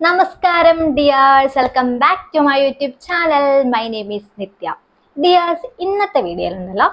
നമസ്കാരം dears welcome back to my YouTube channel my name is Nithya dears ഇന്നത്തെ വീഡിയോയിൽ നിന്നല്ലോ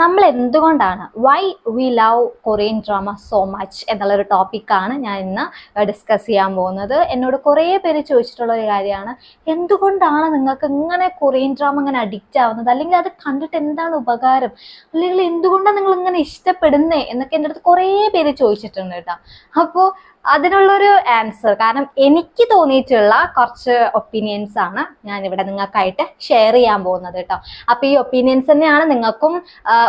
നമ്മൾ എന്തുകൊണ്ടാണ് why we love Korean drama so much എന്നുള്ളൊരു ടോപ്പിക്കാണ് ഞാൻ ഇന്ന് ഡിസ്കസ് ചെയ്യാൻ പോകുന്നത്. എന്നോട് കുറേ പേര് ചോദിച്ചിട്ടുള്ള ഒരു കാര്യമാണ് എന്തുകൊണ്ടാണ് നിങ്ങൾക്ക് ഇങ്ങനെ കൊറിയൻ ഡ്രാമ ഇങ്ങനെ അഡിക്റ്റ് ആവുന്നത്? അല്ലെങ്കിൽ അത് കണ്ടിട്ട് എന്താണ് ഉപകാരം? അല്ലെങ്കിൽ എന്തുകൊണ്ടാണ് നിങ്ങൾ ഇങ്ങനെ ഇഷ്ടപ്പെടുന്നത് എന്നൊക്കെ എന്റെ അടുത്ത് കുറേ പേര് ചോദിച്ചിട്ടുണ്ട് കേട്ടോ. അപ്പോൾ അതിനുള്ളൊരു ആൻസർ കാരണം എനിക്ക് തോന്നിയിട്ടുള്ള കുറച്ച് ഒപ്പീനിയൻസ് ആണ് ഞാൻ ഇവിടെ നിങ്ങൾക്കായിട്ട് ഷെയർ ചെയ്യാൻ പോകുന്നത് കേട്ടോ. അപ്പൊ ഈ ഒപ്പീനിയൻസ് തന്നെയാണ് നിങ്ങൾക്കും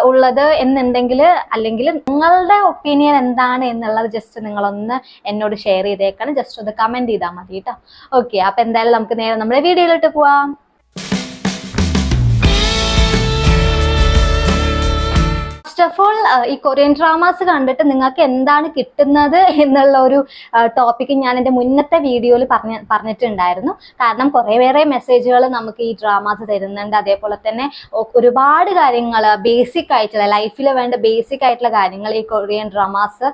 ഉള്ളത് എന്നുണ്ടെങ്കിൽ അല്ലെങ്കിൽ നിങ്ങളുടെ ഒപ്പീനിയൻ എന്താണ് എന്നുള്ളത് ജസ്റ്റ് നിങ്ങളൊന്ന് എന്നോട് ഷെയർ ചെയ്തേക്കണം. ജസ്റ്റ് ഒന്ന് കമന്റ് ചെയ്താൽ മതി കേട്ടോ. ഓക്കെ അപ്പൊ എന്തായാലും നമുക്ക് നേരെ നമ്മുടെ വീഡിയോയിലോട്ട് പോവാം. ഫസ്റ്റ് ഓഫ് ഓൾ ഈ കൊറിയൻ ഡ്രാമാസ് കണ്ടിട്ട് നിങ്ങൾക്ക് എന്താണ് കിട്ടുന്നത് എന്നുള്ള ഒരു ടോപ്പിക്ക് ഞാൻ എന്റെ മുന്നത്തെ വീഡിയോയിൽ പറഞ്ഞ പറഞ്ഞിട്ടുണ്ടായിരുന്നു. കാരണം കുറേ വേറെ മെസ്സേജുകൾ നമുക്ക് ഈ ഡ്രാമാസ് തരുന്നുണ്ട്. അതേപോലെ തന്നെ ഒരുപാട് കാര്യങ്ങൾ ബേസിക് ആയിട്ടുള്ള ലൈഫിൽ വേണ്ട ബേസിക് ആയിട്ടുള്ള കാര്യങ്ങൾ ഈ കൊറിയൻ ഡ്രാമാസ്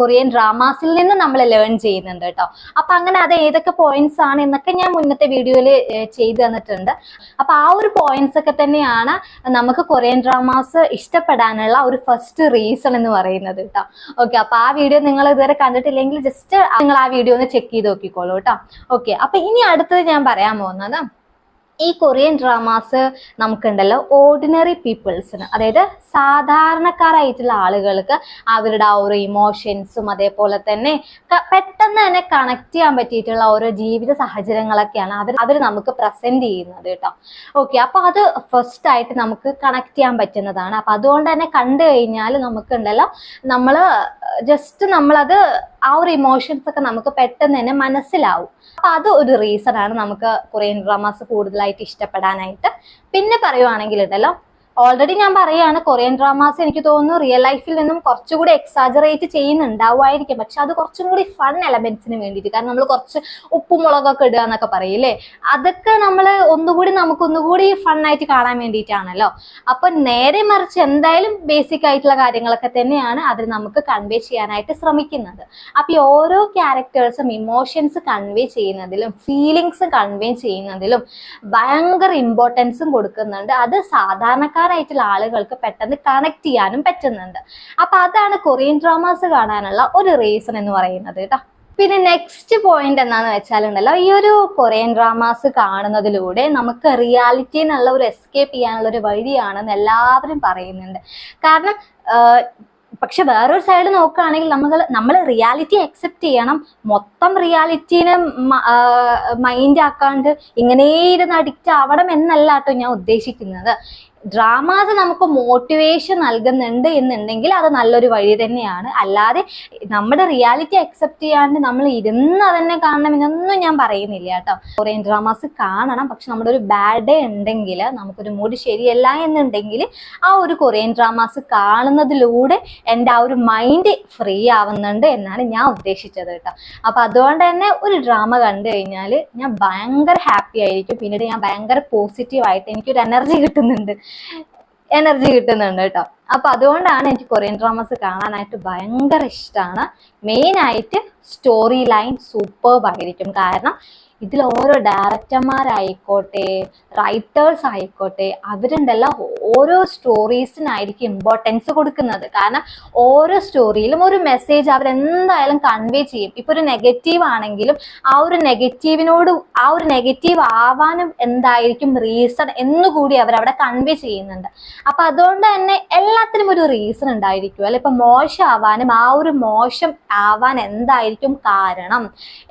കൊറിയൻ ഡ്രാമാസിൽ നിന്ന് നമ്മൾ ലേൺ ചെയ്യുന്നുണ്ട് കേട്ടോ. അപ്പൊ അങ്ങനെ അത് ഏതൊക്കെ പോയിന്റ്സ് ആണ് എന്നൊക്കെ ഞാൻ മുന്നത്തെ വീഡിയോയിൽ ചെയ്തു തന്നിട്ടുണ്ട്. അപ്പൊ ആ ഒരു പോയിന്റ്സ് ഒക്കെ തന്നെയാണ് നമുക്ക് കൊറിയൻ ഡ്രാമാസ് ഇഷ്ടപ്പെടാനുള്ള ഒരു ഫസ്റ്റ് റീസൺ എന്ന് പറയുന്നത് കേട്ടോ ഓക്കെ അപ്പൊ ആ വീഡിയോ നിങ്ങൾ ഇതുവരെ കണ്ടിട്ടില്ലെങ്കിൽ ജസ്റ്റ് നിങ്ങൾ ആ വീഡിയോ ഒന്ന് ചെക്ക് ചെയ്ത് നോക്കിക്കോളൂ കേട്ടോ ഓക്കെ അപ്പൊ ഇനി അടുത്തത് ഞാൻ പറയാൻ പോകുന്നത് ഈ കൊറിയൻ ഡ്രാമാസ് നമുക്കുണ്ടല്ലോ ഓർഡിനറി പീപ്പിൾസിന് അതായത് സാധാരണക്കാരായിട്ടുള്ള ആളുകൾക്ക് അവരുടെ ആ ഒരു ഇമോഷൻസും അതേപോലെ തന്നെ പെട്ടെന്ന് തന്നെ കണക്ട് ചെയ്യാൻ പറ്റിയിട്ടുള്ള ഓരോ ജീവിത സാഹചര്യങ്ങളൊക്കെയാണ് അവർ അവർ നമുക്ക് പ്രസന്റ് ചെയ്യുന്നത് കേട്ടോ. ഓക്കെ അപ്പൊ അത് ഫസ്റ്റ് ആയിട്ട് നമുക്ക് കണക്ട് ചെയ്യാൻ പറ്റുന്നതാണ്. അപ്പൊ അതുകൊണ്ട് തന്നെ കണ്ടു കഴിഞ്ഞാൽ നമുക്കുണ്ടല്ലോ നമ്മൾ ജസ്റ്റ് നമ്മളത് ആ ഒരു ഇമോഷൻസ് ഒക്കെ നമുക്ക് പെട്ടെന്ന് തന്നെ മനസ്സിലാവും. അപ്പൊ അത് ഒരു റീസൺ ആണ് നമുക്ക് കൊറിയൻ ഡ്രാമാസ് കൂടുതലായിട്ട് ഇഷ്ടപ്പെടാനായിട്ട്. പിന്നെ പറയുവാണെങ്കിൽ ഉണ്ടല്ലോ ഓൾറെഡി ഞാൻ പറയാണ് കൊറിയൻ ഡ്രാമാസ് എനിക്ക് തോന്നുന്നു റിയൽ ലൈഫിൽ നിന്നും കുറച്ചുകൂടി എക്സാജറേറ്റ് ചെയ്യുന്നുണ്ടാവുമായിരിക്കും. പക്ഷെ അത് കുറച്ചും കൂടി ഫൺ എലമെന്റ്സിന് വേണ്ടിയിട്ട്. കാരണം നമ്മൾ കുറച്ച് ഉപ്പും മുളകൊക്കെ ഇടുക എന്നൊക്കെ പറയില്ലേ അതൊക്കെ നമ്മൾ ഒന്നുകൂടി നമുക്ക് ഒന്നുകൂടി ഫൺ ആയിട്ട് കാണാൻ വേണ്ടിയിട്ടാണല്ലോ. അപ്പൊ നേരെ മറിച്ച് എന്തായാലും ബേസിക് ആയിട്ടുള്ള കാര്യങ്ങളൊക്കെ തന്നെയാണ് അതിൽ നമുക്ക് കൺവേ ചെയ്യാനായിട്ട് ശ്രമിക്കുന്നത്. അപ്പൊ ഈ ഓരോ ക്യാരക്ടേഴ്സും ഇമോഷൻസ് കൺവേ ചെയ്യുന്നതിലും ഫീലിങ്സ് കൺവേ ചെയ്യുന്നതിലും ഭയങ്കര ഇമ്പോർട്ടൻസും കൊടുക്കുന്നുണ്ട്. അത് സാധാരണക്കാരായിട്ടുള്ള ആളുകൾക്ക് പെട്ടെന്ന് കണക്ട് ചെയ്യാനും പറ്റുന്നുണ്ട്. അപ്പൊ അതാണ് കൊറിയൻ ഡ്രാമാസ് കാണാനുള്ള ഒരു റീസൺ എന്ന് പറയുന്നത് കേട്ടോ പിന്നെ നെക്സ്റ്റ് പോയിന്റ് എന്താന്ന് വെച്ചാലുണ്ടല്ലോ ഈ ഒരു കൊറിയൻ ഡ്രാമാസ് കാണുന്നതിലൂടെ നമുക്ക് റിയാലിറ്റി എന്നുള്ള ഒരു എസ്കേപ്പ് ചെയ്യാനുള്ള ഒരു വഴിയാണെന്ന് എല്ലാവരും പറയുന്നുണ്ട്. കാരണം പക്ഷെ വേറൊരു സൈഡ് നോക്കുകയാണെങ്കിൽ നമ്മൾ നമ്മൾ റിയാലിറ്റി അക്സെപ്റ്റ് ചെയ്യണം. മൊത്തം റിയാലിറ്റീനെ മൈൻഡ് ആക്കാണ്ട് ഇങ്ങനെ ഇരുന്ന് അഡിക്റ്റ് ആവണം എന്നല്ല കേട്ടോ ഞാൻ ഉദ്ദേശിക്കുന്നത്. ഡ്രാമാസ് നമുക്ക് മോട്ടിവേഷൻ നൽകുന്നുണ്ട് എന്നുണ്ടെങ്കിൽ അത് നല്ലൊരു വഴി തന്നെയാണ്. അല്ലാതെ നമ്മുടെ റിയാലിറ്റി അക്സെപ്റ്റ് ചെയ്യാണ്ട് നമ്മൾ ഇരുന്ന് അതന്നെ കാണണം എന്നൊന്നും ഞാൻ പറയുന്നില്ല കേട്ടോ. കൊറിയൻ ഡ്രാമാസ് കാണണം പക്ഷെ നമ്മുടെ ഒരു ബാഡ് ഡേ ഉണ്ടെങ്കിൽ നമുക്കൊരു മൂഡ് ശരിയല്ല എന്നുണ്ടെങ്കിൽ ആ ഒരു കൊറിയൻ ഡ്രാമാസ് കാണുന്നതിലൂടെ എന്റെ ആ ഒരു മൈൻഡ് ഫ്രീ ആവുന്നുണ്ട് എന്നാണ് ഞാൻ ഉദ്ദേശിച്ചത് കേട്ടോ. അപ്പൊ അതുകൊണ്ട് തന്നെ ഒരു ഡ്രാമ കണ്ടു കഴിഞ്ഞാൽ ഞാൻ ഭയങ്കര ഹാപ്പി ആയിരിക്കും. പിന്നീട് ഞാൻ ഭയങ്കര പോസിറ്റീവ് ആയിട്ട് എനിക്കൊരു എനർജി കിട്ടുന്നുണ്ട്. എനർജി കിട്ടുന്നുണ്ട് കേട്ടോ. അപ്പൊ അതുകൊണ്ടാണ് എനിക്ക് കൊറിയൻ ഡ്രാമസ് കാണാനായിട്ട് ഭയങ്കര ഇഷ്ടമാണ് മെയിനായിട്ട് സ്റ്റോറി ലൈൻ സൂപ്പർ ആയിരിക്കും. കാരണം ഇതിൽ ഓരോ ഡയറക്ടർമാരായിക്കോട്ടെ റൈറ്റേഴ്സ് ആയിക്കോട്ടെ അവരുണ്ടല്ലോ ഓരോ സ്റ്റോറീസിനായിരിക്കും ഇമ്പോർട്ടൻസ് കൊടുക്കുന്നത്. കാരണം ഓരോ സ്റ്റോറിയിലും ഒരു മെസ്സേജ് അവരെന്തായാലും കൺവേ ചെയ്യും. ഇപ്പൊ ഒരു നെഗറ്റീവ് ആണെങ്കിലും ആ ഒരു നെഗറ്റീവിനോട് ആ ഒരു നെഗറ്റീവ് ആവാനും എന്തായിരിക്കും റീസൺ എന്നുകൂടി അവർ അവിടെ കൺവേ ചെയ്യുന്നുണ്ട്. അപ്പൊ അതുകൊണ്ട് തന്നെ എല്ലാത്തിനും ഒരു റീസൺ ഉണ്ടായിരിക്കും. അല്ലെ? ഇപ്പൊ മോശം ആവാനും ആ ഒരു മോശം ആവാൻ എന്തായിരിക്കും കാരണം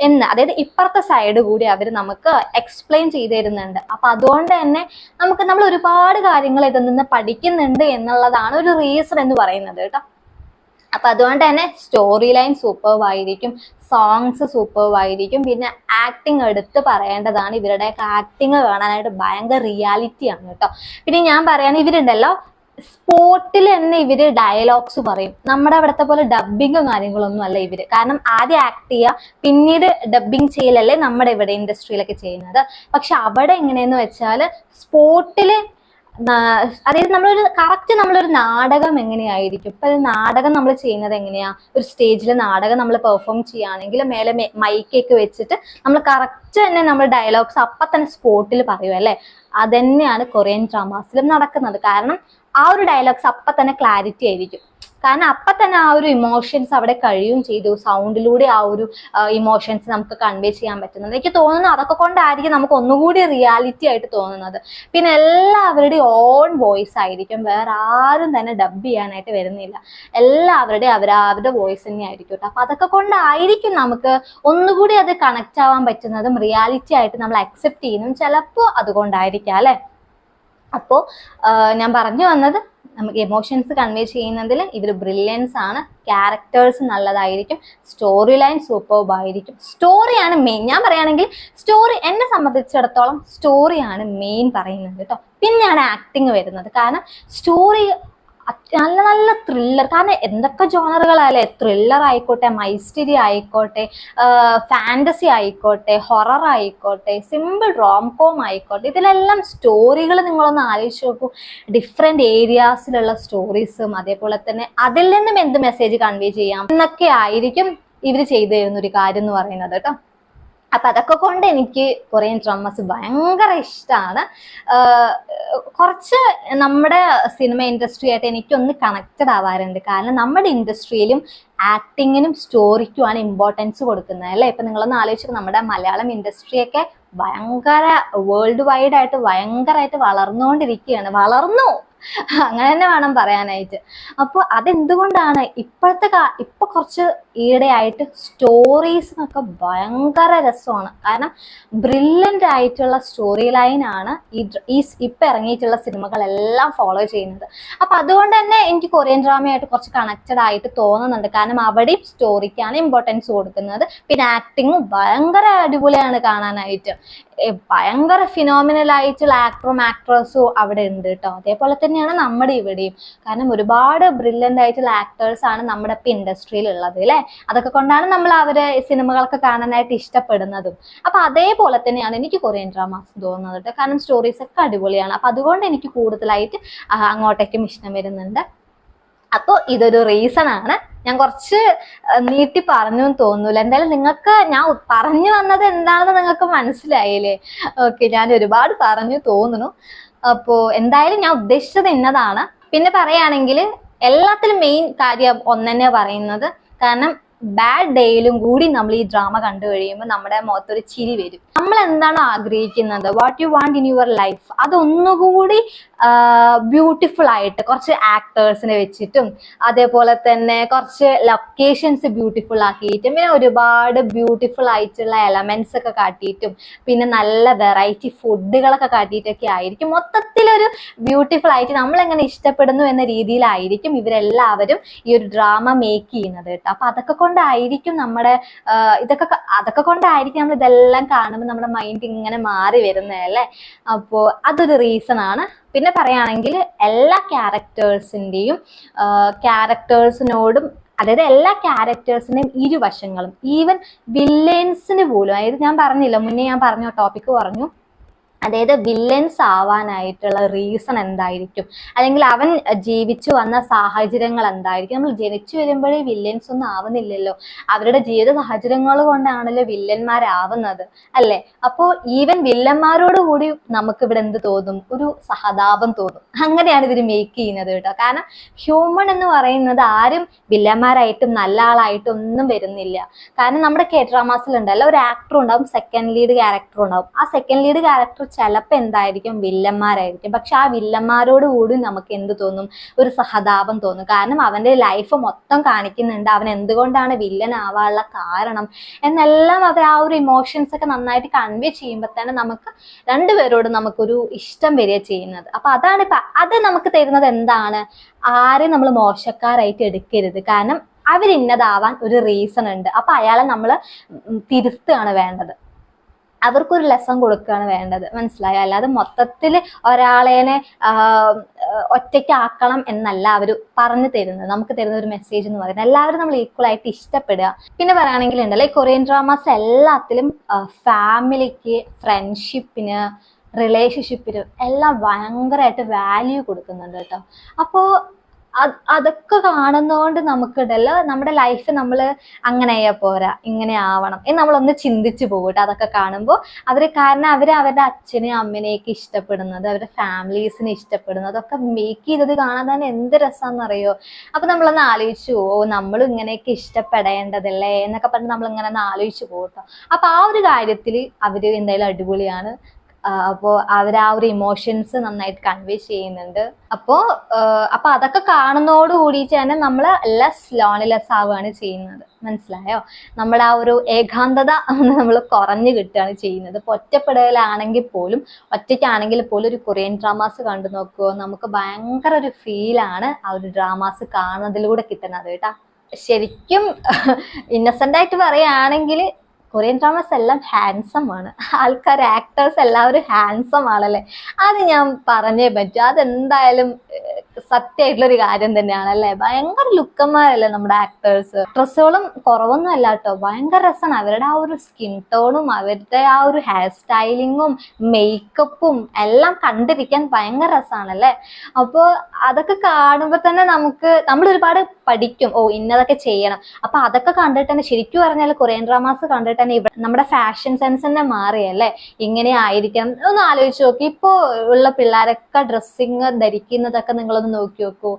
എന്ന്. അതായത് ഇപ്പുറത്തെ സൈഡ് കൂടി അവർ നമുക്ക് എക്സ്പ്ലെയിൻ ചെയ്തു തരുന്നുണ്ട് അപ്പം അതുകൊണ്ട് തന്നെ നമുക്ക് നമ്മൾ ഒരുപാട് കാര്യങ്ങൾ ഇതിൽ നിന്ന് പഠിക്കുന്നുണ്ട് എന്നുള്ളതാണ് ഒരു റീസൺ എന്ന് പറയുന്നത് കേട്ടോ. അപ്പം അതുകൊണ്ട് തന്നെ സ്റ്റോറി ലൈൻ സൂപ്പർവ് ആയിരിക്കും സോങ്സ് സൂപ്പർവ് ആയിരിക്കും പിന്നെ ആക്ടിങ് എടുത്ത് പറയേണ്ടതാണ്. ഇവരുടെയൊക്കെ ആക്ടിങ് കാണാനായിട്ട് ഭയങ്കര റിയാലിറ്റിയാണ് കേട്ടോ. പിന്നെ ഞാൻ പറയുകയാണെങ്കിൽ ഇവരുണ്ടല്ലോ സ്പോട്ടിൽ തന്നെ ഇവർ ഡയലോഗ്സ് പറയും. നമ്മുടെ അവിടുത്തെ പോലെ ഡബിങ്ങും കാര്യങ്ങളൊന്നും അല്ല ഇവർ. കാരണം ആദ്യം ആക്ട് ചെയ്യുക പിന്നീട് ഡബിങ് ചെയ്യലല്ലേ നമ്മുടെ ഇവിടെ ഇൻഡസ്ട്രിയിലൊക്കെ ചെയ്യുന്നത്. പക്ഷെ അവിടെ എങ്ങനെയെന്ന് വെച്ചാൽ സ്പോട്ടിൽ അതായത് നമ്മളൊരു കറക്റ്റ് നമ്മളൊരു നാടകം എങ്ങനെയായിരിക്കും? ഇപ്പൊ നാടകം നമ്മൾ ചെയ്യുന്നത് എങ്ങനെയാ? ഒരു സ്റ്റേജിൽ നാടകം നമ്മൾ പെർഫോം ചെയ്യുകയാണെങ്കിൽ മേലെ മൈക്കൊക്കെ വെച്ചിട്ട് നമ്മൾ കറക്റ്റ് തന്നെ നമ്മൾ ഡയലോഗ്സ് അപ്പൊ തന്നെ സ്പോട്ടിൽ പറയും അതന്നെയാണ് കൊറിയൻ ഡ്രാമാസിലും നടക്കുന്നത്. കാരണം ആ ഒരു ഡയലോഗ്സ് അപ്പൊ തന്നെ ക്ലാരിറ്റി ആയിരിക്കും. കാരണം അപ്പൊ തന്നെ ആ ഒരു ഇമോഷൻസ് അവിടെ കഴിയും ചെയ്തു. സൗണ്ടിലൂടെ ആ ഒരു ഇമോഷൻസ് നമുക്ക് കൺവേ ചെയ്യാൻ പറ്റുന്നത്. എനിക്ക് തോന്നുന്നു അതൊക്കെ കൊണ്ടായിരിക്കും നമുക്ക് ഒന്നുകൂടി റിയാലിറ്റി ആയിട്ട് തോന്നുന്നത്. പിന്നെ എല്ലാവരുടെയും ഓൺ വോയിസ് ആയിരിക്കും. വേറെ ആരും തന്നെ ഡബ് ചെയ്യാനായിട്ട് വരുന്നില്ല. എല്ലാവരുടെയും അവരവരുടെ വോയിസ് തന്നെ ആയിരിക്കും കേട്ടോ. അപ്പൊ അതൊക്കെ കൊണ്ടായിരിക്കും നമുക്ക് ഒന്നുകൂടി അത് കണക്റ്റ് ആവാൻ പറ്റുന്നതും റിയാലിറ്റി ആയിട്ട് നമ്മൾ അക്സെപ്റ്റ് ചെയ്യുന്നതും ചിലപ്പോൾ അതുകൊണ്ടായിരിക്കാം അല്ലെ? അപ്പോൾ ഞാൻ പറഞ്ഞു വന്നത് നമുക്ക് എമോഷൻസ് കൺവേ ചെയ്യുന്നതിൽ ഇവർ ബ്രില്യൻസ് ആണ്. ക്യാരക്ടേഴ്സ് നല്ലതായിരിക്കും. സ്റ്റോറി ലൈൻ സൂപ്പർബ് ആയിരിക്കും. സ്റ്റോറിയാണ് മെയിൻ ഞാൻ പറയുകയാണെങ്കിൽ സ്റ്റോറി എന്നെ സംബന്ധിച്ചിടത്തോളം സ്റ്റോറിയാണ് മെയിൻ പറയുന്നത് കേട്ടോ. പിന്നെയാണ് ആക്ടിങ് വരുന്നത്. കാരണം സ്റ്റോറി നല്ല നല്ല ത്രില്ലർ കാരണം എന്തൊക്കെ ജോണറുകളല്ലേ ത്രില്ലർ ആയിക്കോട്ടെ മൈസ്റ്ററി ആയിക്കോട്ടെ ഫാന്റസി ആയിക്കോട്ടെ ഹൊറർ ആയിക്കോട്ടെ സിമ്പിൾ റോംകോം ആയിക്കോട്ടെ ഇതിലെല്ലാം സ്റ്റോറികൾ നിങ്ങളൊന്ന് ആലോചിച്ച് നോക്കൂ. ഡിഫറെന്റ് ഏരിയാസിലുള്ള സ്റ്റോറീസും അതേപോലെ തന്നെ അതിൽ നിന്നും എന്ത് മെസ്സേജ് കൺവേ ചെയ്യാം എന്നൊക്കെ ആയിരിക്കും ഇവർ ചെയ്തു തരുന്ന ഒരു കാര്യം എന്ന് പറയുന്നത് കേട്ടോ. അപ്പൊ അതൊക്കെ കൊണ്ട് എനിക്ക് കൊറിയൻ ഡ്രാമസ് ഭയങ്കര ഇഷ്ടമാണ് കുറച്ച് നമ്മുടെ സിനിമ ഇൻഡസ്ട്രി ആയിട്ട് എനിക്കൊന്ന് കണക്റ്റഡ് ആവാറുണ്ട്. കാരണം നമ്മുടെ ഇൻഡസ്ട്രിയിലും ആക്ടിങ്ങിനും സ്റ്റോറിക്കുമാണ് ഇമ്പോർട്ടൻസ് കൊടുക്കുന്നത് അല്ലേ? ഇപ്പൊ നിങ്ങളൊന്ന് ആലോചിച്ചു നമ്മുടെ മലയാളം ഇൻഡസ്ട്രിയൊക്കെ ഭയങ്കര വേൾഡ് വൈഡ് ആയിട്ട് ഭയങ്കരമായിട്ട് വളർന്നുകൊണ്ടിരിക്കുകയാണ്. വളർന്നു! അങ്ങനെ തന്നെ വേണം പറയാനായിട്ട്. അപ്പോൾ അതെന്തുകൊണ്ടാണ് ഇപ്പോഴത്തെ കാ ഇപ്പൊ കുറച്ച് ഈടെയായിട്ട് സ്റ്റോറീസിനൊക്കെ ഭയങ്കര രസമാണ്. കാരണം ബ്രില്യന്റ് ആയിട്ടുള്ള സ്റ്റോറി ലൈനാണ് ഈ ഈ ഇപ്പൊ ഇറങ്ങിയിട്ടുള്ള സിനിമകളെല്ലാം ഫോളോ ചെയ്യുന്നത്. അപ്പൊ അതുകൊണ്ട് തന്നെ എനിക്ക് കൊറിയൻ ഡ്രാമയായിട്ട് കുറച്ച് കണക്റ്റഡ് ആയിട്ട് തോന്നുന്നുണ്ട്. കാരണം അവിടെയും സ്റ്റോറിക്കാണ് ഇമ്പോർട്ടൻസ് കൊടുക്കുന്നത്. പിന്നെ ആക്ടിങ്ങും ഭയങ്കര അടിപൊളിയാണ് കാണാനായിട്ട്. ഭയങ്കര ഫിനോമിനൽ ആയിട്ടുള്ള ആക്ടറും ആക്ട്രസും അവിടെ ഉണ്ട് കേട്ടോ അതേപോലെ തന്നെയാണ് നമ്മുടെ ഇവിടെയും. കാരണം ഒരുപാട് ബ്രില്യന്റ് ആയിട്ടുള്ള ആക്ടേഴ്സ് ആണ് നമ്മുടെ ഇപ്പം ഇൻഡസ്ട്രിയിൽ ഉള്ളത് അല്ലേ? അതൊക്കെ കൊണ്ടാണ് നമ്മൾ അവരെ സിനിമകളൊക്കെ കാണാനായിട്ട് ഇഷ്ടപ്പെടുന്നതും. അപ്പം അതേപോലെ തന്നെയാണ് എനിക്ക് കൊറിയൻ ഡ്രാമാസ് തോന്നുന്നത് കാരണം സ്റ്റോറീസ് ഒക്കെ അടിപൊളിയാണ്. അപ്പം അതുകൊണ്ട് എനിക്ക് കൂടുതലായിട്ട് അങ്ങോട്ടേക്കും ഇഷ്ടം വരുന്നുണ്ട്. അപ്പോൾ ഇതൊരു റീസൺ ആണ്. ഞാൻ കുറച്ച് നീട്ടി പറഞ്ഞു എന്ന് തോന്നൂല. എന്തായാലും നിങ്ങൾക്ക് ഞാൻ പറഞ്ഞു വന്നത് എന്താണെന്ന് നിങ്ങൾക്ക് മനസ്സിലായില്ലേ? ഓക്കെ ഞാൻ ഒരുപാട് പറഞ്ഞു തോന്നുന്നു. അപ്പോൾ എന്തായാലും ഞാൻ ഉദ്ദേശിച്ചത് ഇന്നതാണ്. പിന്നെ പറയുകയാണെങ്കിൽ എല്ലാത്തിലും മെയിൻ കാര്യം ഒന്നെന്നെ പറയുന്നത്. കാരണം ബാഡ് ഡേയിലും കൂടി നമ്മൾ ഈ ഡ്രാമ കണ്ടു കഴിയുമ്പോൾ നമ്മുടെ മുഖത്തൊരു ചിരി വരും. നമ്മൾ എന്താണ് ആഗ്രഹിക്കുന്നത്? What you want in your life അതൊന്നുകൂടി beautiful ആയിട്ട് കുറച്ച് ആക്ടേഴ്സിനെ വെച്ചിട്ടും അതേപോലെ തന്നെ കുറച്ച് ലൊക്കേഷൻസ് ബ്യൂട്ടിഫുൾ ആക്കിയിട്ടും പിന്നെ ഒരുപാട് ബ്യൂട്ടിഫുൾ ആയിട്ടുള്ള എലമെന്റ്സ് ഒക്കെ കാട്ടിയിട്ടും പിന്നെ നല്ല വെറൈറ്റി ഫുഡുകളൊക്കെ കാട്ടിയിട്ടൊക്കെ ആയിരിക്കും. മൊത്തത്തിലൊരു ബ്യൂട്ടിഫുൾ ആയിട്ട് നമ്മൾ എങ്ങനെ ഇഷ്ടപ്പെടുന്നു എന്ന രീതിയിലായിരിക്കും ഇവരെല്ലാവരും ഈ ഒരു ഡ്രാമ മേക്ക് ചെയ്യുന്നത് കേട്ടോ. അപ്പൊ അതൊക്കെ കൊണ്ടായിരിക്കും നമ്മുടെ ഇതൊക്കെ അതൊക്കെ കൊണ്ടായിരിക്കും നമ്മൾ ഇതെല്ലാം കാണുമ്പോൾ നമ്മുടെ മൈൻഡ് ഇങ്ങനെ മാറി വരുന്നത് അല്ലേ അപ്പോൾ അതൊരു റീസൺ ആണ് പിന്നെ പറയുകയാണെങ്കിൽ എല്ലാ ക്യാരക്ടേഴ്സിന്റെയും ക്യാരക്ടേഴ്സിനോടും അതായത് എല്ലാ ക്യാരക്ടേഴ്സിന്റെയും ഇരുവശങ്ങളും ഈവൻ വില്ലൻസിന് പോലും അതായത് ഞാൻ പറഞ്ഞില്ല മുന്നേ ഞാൻ പറഞ്ഞ ടോപ്പിക്ക് പറഞ്ഞു അതായത് വില്ലൻസ് ആവാനായിട്ടുള്ള റീസൺ എന്തായിരിക്കും? അല്ലെങ്കിൽ അവൻ ജീവിച്ചു വന്ന സാഹചര്യങ്ങൾ എന്തായിരിക്കും? നമ്മൾ ജനിച്ചു വരുമ്പോഴേ വില്ലൻസ് ഒന്നും ആവുന്നില്ലല്ലോ. അവരുടെ ജീവിത സാഹചര്യങ്ങൾ കൊണ്ടാണല്ലോ വില്ലന്മാരാവുന്നത് അല്ലേ? അപ്പോൾ ഈവൻ വില്ലന്മാരോട് കൂടി നമുക്ക് ഇവിടെ എന്ത് തോന്നും? ഒരു സഹതാപം തോന്നും. അങ്ങനെയാണ് ഇവർ മേക്ക് ചെയ്യുന്നത് കേട്ടോ. കാരണം ഹ്യൂമൺ എന്ന് പറയുന്നത് ആരും വില്ലന്മാരായിട്ടും നല്ല ആളായിട്ടും ഒന്നും വരുന്നില്ല. കാരണം നമ്മുടെ കെ ഡ്രാമാസിലുണ്ടല്ലോ ഒരു ആക്ടർ ഉണ്ടാവും സെക്കൻഡ് ലീഡ് ക്യാരക്ടർ ഉണ്ടാവും. ആ സെക്കൻഡ് ലീഡ് ക്യാരക്ടർ ചിലപ്പോൾ എന്തായിരിക്കും വില്ലന്മാരായിരിക്കും. പക്ഷെ ആ വില്ലന്മാരോട് കൂടി നമുക്ക് എന്ത് തോന്നും? ഒരു സഹതാപം തോന്നും. കാരണം അവന്റെ ലൈഫ് മൊത്തം കാണിക്കുന്നുണ്ട്. അവൻ എന്തുകൊണ്ടാണ് വില്ലൻ ആവാനുള്ള കാരണം? എന്നെല്ലാം അവർ ആ ഒരു ഇമോഷൻസ് ഒക്കെ നന്നായിട്ട് കൺവേ ചെയ്യുമ്പോൾ തന്നെ നമുക്ക് രണ്ടുപേരോട് നമുക്കൊരു ഇഷ്ടം വരിക ചെയ്യുന്നത്. അപ്പൊ അതാണ് ഇപ്പൊ അത് നമുക്ക് തരുന്നത് എന്താണ്? ആരെയും നമ്മൾ മോശക്കാരായിട്ട് എടുക്കരുത്. കാരണം അവരിന്നതാവാൻ ഒരു റീസൺ ഉണ്ട്. അപ്പൊ അയാളെ നമ്മൾ തിരുത്തുകയാണ് വേണ്ടത്. അവർക്കൊരു ലെസൺ കൊടുക്കുകയാണ് വേണ്ടത്. മനസ്സിലായോ? അല്ലാതെ മൊത്തത്തിൽ ഒരാളേനെ ഒറ്റയ്ക്കാക്കണം എന്നല്ല അവർ പറഞ്ഞു തരുന്നത്. നമുക്ക് തരുന്ന ഒരു മെസ്സേജ് എന്ന് പറയുന്നത്. എല്ലാവരും നമ്മൾ ഈക്വൽ ആയിട്ട് ഇഷ്ടപ്പെടുക. പിന്നെ പറയുകയാണെങ്കിൽ ഉണ്ടല്ലോ ഈ കൊറിയൻ ഡ്രാമാസ് എല്ലാത്തിലും ഫാമിലിക്ക് ഫ്രണ്ട്ഷിപ്പിന് റിലേഷൻഷിപ്പിനും എല്ലാം ഭയങ്കരമായിട്ട് വാല്യൂ കൊടുക്കുന്നുണ്ട് കേട്ടോ. അപ്പോൾ അതൊക്കെ കാണുന്നതുകൊണ്ട് നമുക്കിടല്ലോ നമ്മുടെ ലൈഫ് നമ്മൾ അങ്ങനെയാ പോരാ ഇങ്ങനെ ആവണം എന്ന് നമ്മളൊന്ന് ചിന്തിച്ചു പോകട്ടെ അതൊക്കെ കാണുമ്പോൾ അവർ കാരണം അവർ അവരുടെ അച്ഛനെയും അമ്മനെയൊക്കെ ഇഷ്ടപ്പെടുന്നത് അവരുടെ ഫാമിലീസിനെ ഇഷ്ടപ്പെടുന്നത് അതൊക്കെ മേക്ക് ചെയ്തത് കാണാൻ തന്നെ എന്ത് രസമാണെന്നറിയോ അപ്പൊ നമ്മളൊന്ന് ആലോചിച്ചു ഓ നമ്മൾ ഇങ്ങനെയൊക്കെ ഇഷ്ടപ്പെടേണ്ടതല്ലേ എന്നൊക്കെ പറഞ്ഞ് നമ്മൾ ഇങ്ങനെ ഒന്ന് ആലോചിച്ചു പോകട്ടോ കേട്ടോ അപ്പൊ ആ ഒരു കാര്യത്തിൽ അവർ എന്തായാലും അടിപൊളിയാണ്. അപ്പോൾ അവർ ആ ഒരു ഇമോഷൻസ് നന്നായിട്ട് കൺവേ ചെയ്യുന്നുണ്ട്. അപ്പോ അപ്പോൾ അതൊക്കെ കാണുന്നതോട് കൂടിയിട്ട് തന്നെ നമ്മൾ ലെസ് ലോണിലെസ് ആവുകയാണ് ചെയ്യുന്നത്. മനസ്സിലായോ? നമ്മുടെ ആ ഒരു ഏകാന്തത നമ്മൾ കുറഞ്ഞു കിട്ടുകയാണ് ചെയ്യുന്നത്. ഇപ്പോൾ ഒറ്റപ്പെടലാണെങ്കിൽ പോലും ഒറ്റയ്ക്കാണെങ്കിൽ പോലും ഒരു കൊറിയൻ ഡ്രാമാസ് കണ്ടു നോക്കുമോ നമുക്ക് ഭയങ്കര ഒരു ഫീലാണ് ആ ഒരു ഡ്രാമാസ് കാണുന്നതിലൂടെ കിട്ടുന്നത് കേട്ടാ. ശരിക്കും ഇന്നസെന്റ് ആയിട്ട് പറയുകയാണെങ്കിൽ കൊറിയൻ ഡ്രാമാസ് എല്ലാം ഹാൻസം ആണ്. ആൾക്കാർ ആക്ടേഴ്സ് എല്ലാവരും ഹാൻസം ആണല്ലേ? അത് ഞാൻ പറഞ്ഞേ പറ്റൂ. അതെന്തായാലും സത്യമായിട്ടുള്ളൊരു കാര്യം തന്നെയാണ് അല്ലേ? ഭയങ്കര ലുക്കന്മാരല്ലേ നമ്മുടെ ആക്ടേഴ്സ് ഡ്രസ്സുകളും കുറവൊന്നും അല്ല കേട്ടോ. ഭയങ്കര രസമാണ് അവരുടെ ആ ഒരു സ്കിൻ ടോണും അവരുടെ ആ ഒരു ഹെയർ സ്റ്റൈലിങ്ങും മേക്കപ്പും എല്ലാം കണ്ടിരിക്കാൻ ഭയങ്കര രസമാണല്ലേ അപ്പോൾ അതൊക്കെ കാണുമ്പോൾ തന്നെ നമുക്ക് നമ്മൾ ഒരുപാട് പഠിക്കും. ഓ ഇന്നതൊക്കെ ചെയ്യണം. അപ്പൊ അതൊക്കെ കണ്ടിട്ട് തന്നെ ശരിക്കും പറഞ്ഞാൽ കൊറിയൻ ഡ്രാമാസ് കണ്ടിട്ട് തന്നെ ഇവിടെ നമ്മുടെ ഫാഷൻ സെൻസ് തന്നെ മാറിയല്ലേ ഇങ്ങനെ ആയിരിക്കണം. ഒന്ന് ആലോചിച്ച് നോക്കി. ഇപ്പോൾ ഉള്ള പിള്ളേരൊക്കെ ഡ്രസ്സിങ് ധരിക്കുന്നതൊക്കെ നിങ്ങളൊന്ന് നോക്കി നോക്കൂ.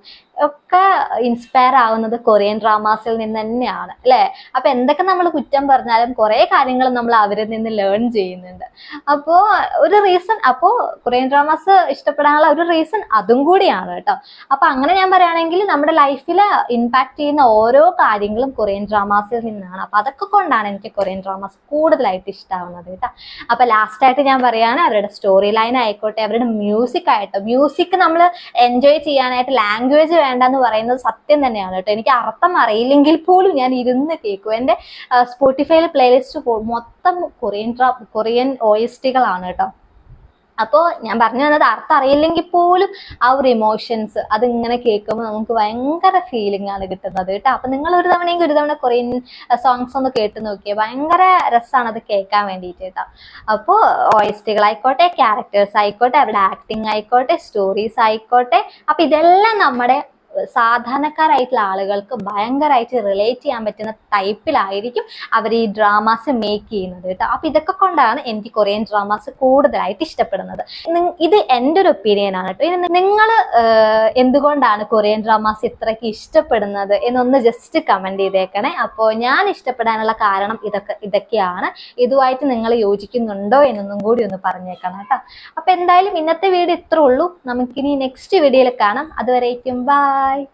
ഒക്കെ ഇൻസ്പയർ ആവുന്നത് കൊറിയൻ ഡ്രാമാസിൽ നിന്ന് തന്നെയാണ് അല്ലെ? അപ്പൊ എന്തൊക്കെ നമ്മൾ കുറ്റം പറഞ്ഞാലും കുറെ കാര്യങ്ങൾ നമ്മൾ അവരിൽ നിന്ന് ലേൺ ചെയ്യുന്നുണ്ട്. അപ്പോ ഒരു റീസൺ അപ്പോ കൊറിയൻ ഡ്രാമാസ് ഇഷ്ടപ്പെടാനുള്ള ഒരു റീസൺ അതും കൂടിയാണ് കേട്ടോ. അപ്പൊ അങ്ങനെ ഞാൻ പറയുകയാണെങ്കിൽ നമ്മുടെ ലൈഫിൽ ഇമ്പാക്ട് ചെയ്യുന്ന ഓരോ കാര്യങ്ങളും കൊറിയൻ ഡ്രാമാസിൽ നിന്നാണ്. അപ്പൊ അതൊക്കെ കൊണ്ടാണ് എനിക്ക് കൊറിയൻ ഡ്രാമാസ് കൂടുതലായിട്ട് ഇഷ്ടമാവുന്നത് കേട്ടോ. അപ്പൊ ലാസ്റ്റ് ആയിട്ട് ഞാൻ പറയാണ് അവരുടെ സ്റ്റോറി ലൈൻ ആയിക്കോട്ടെ അവരുടെ മ്യൂസിക് ആയിട്ടോ മ്യൂസിക് നമ്മൾ എൻജോയ് ചെയ്യാനായിട്ട് ലാംഗ്വേജ് വേണ്ടെന്ന് പറയുന്നത് സത്യം തന്നെയാണ് കേട്ടോ. എനിക്ക് അർത്ഥം അറിയില്ലെങ്കിൽ പോലും ഞാൻ ഇരുന്ന് കേൾക്കും. എന്റെ സ്പോട്ടിഫൈയിലെ പ്ലേലിസ്റ്റ് മൊത്തം കൊറിയൻ ഡ്രാ കൊറിയൻ ഒ എസ് ടികളാണ് കേട്ടോ. അപ്പോൾ ഞാൻ പറഞ്ഞു വന്നത് അർത്ഥം അറിയില്ലെങ്കിൽ പോലും ആ ഒരു ഇമോഷൻസ് അതിങ്ങനെ കേൾക്കുമ്പോൾ നമുക്ക് ഭയങ്കര ഫീലിംഗ് ആണ് കിട്ടുന്നത് കേട്ടോ. അപ്പം നിങ്ങൾ ഒരു തവണയെങ്കിൽ ഒരു തവണ കൊറിയൻ സോങ്സ് ഒന്ന് കേട്ട് നോക്കിയേ ഭയങ്കര രസമാണ് അത് കേൾക്കാൻ വേണ്ടിയിട്ട് കേട്ടോ. അപ്പോൾ ഓയസ്റ്റുകളായിക്കോട്ടെ ക്യാരക്ടേഴ്സ് ആയിക്കോട്ടെ അവരുടെ ആക്ടിങ് ആയിക്കോട്ടെ സ്റ്റോറീസ് ആയിക്കോട്ടെ അപ്പം ഇതെല്ലാം നമ്മുടെ സാധാരണക്കാരായിട്ടുള്ള ആളുകൾക്ക് ഭയങ്കരമായിട്ട് റിലേറ്റ് ചെയ്യാൻ പറ്റുന്ന ടൈപ്പിലായിരിക്കും അവർ ഈ ഡ്രാമാസ് മേക്ക് ചെയ്യുന്നത് കേട്ടോ. അപ്പൊ ഇതൊക്കെ കൊണ്ടാണ് എനിക്ക് കൊറിയൻ ഡ്രാമാസ് കൂടുതലായിട്ട് ഇഷ്ടപ്പെടുന്നത്. ഇത് എന്റെ ഒരു ഒപ്പീനിയൻ ആണ് കേട്ടോ. ഇനി നിങ്ങൾ എന്തുകൊണ്ടാണ് കൊറിയൻ ഡ്രാമാസ് ഇത്രയ്ക്ക് ഇഷ്ടപ്പെടുന്നത് എന്നൊന്ന് ജസ്റ്റ് കമന്റ് ചെയ്തേക്കണേ. അപ്പോൾ ഞാൻ ഇഷ്ടപ്പെടാനുള്ള കാരണം ഇതൊക്കെ ഇതൊക്കെയാണ്. ഇതുമായിട്ട് നിങ്ങൾ യോജിക്കുന്നുണ്ടോ എന്നൊന്നും കൂടി ഒന്ന് പറഞ്ഞേക്കണം കേട്ടോ. അപ്പൊ എന്തായാലും ഇന്നത്തെ വീഡിയോ ഇത്രേ ഉള്ളൂ. നമുക്കിനി നെക്സ്റ്റ് വീഡിയോയിൽ കാണാം. അതുവരേക്കും ബൈ Bye.